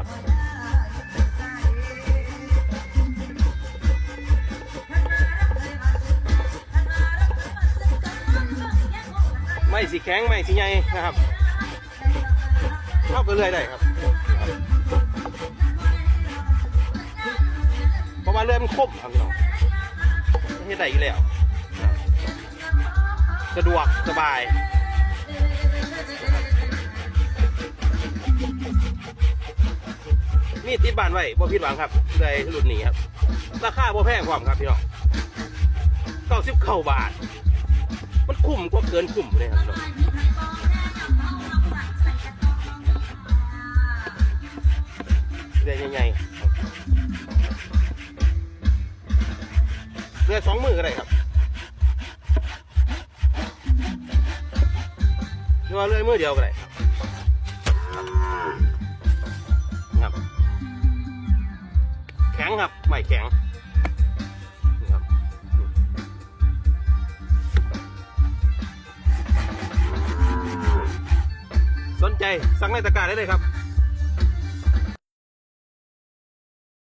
ครับไม่สีแข็งไม่สีใหญ่นะครับเข้าไปเรื่อยได้ครับเพราะว่าเรื่อยมันคมครับพี่น้องไม่ใช่ได้อีกแล้ว สะดวกสบาย มีติดบ้านไว้บ่ผิดหวังครับเลยรุ่นนี้ครับ ราคาบ่แพงพร้อมครับพี่น้องเก้าสิบเก้าบาท มันคุ้มกว่าเกินคุ้มเลยครับพี่น้องเรือใหญ่ๆเรือสองมือก็ได้ครับหรือว่าเรือมือเดียวก็ได้ครับ งครับไม่แข็งนี่ครับสนใจสั่งในตะกร้าได้เลยครับ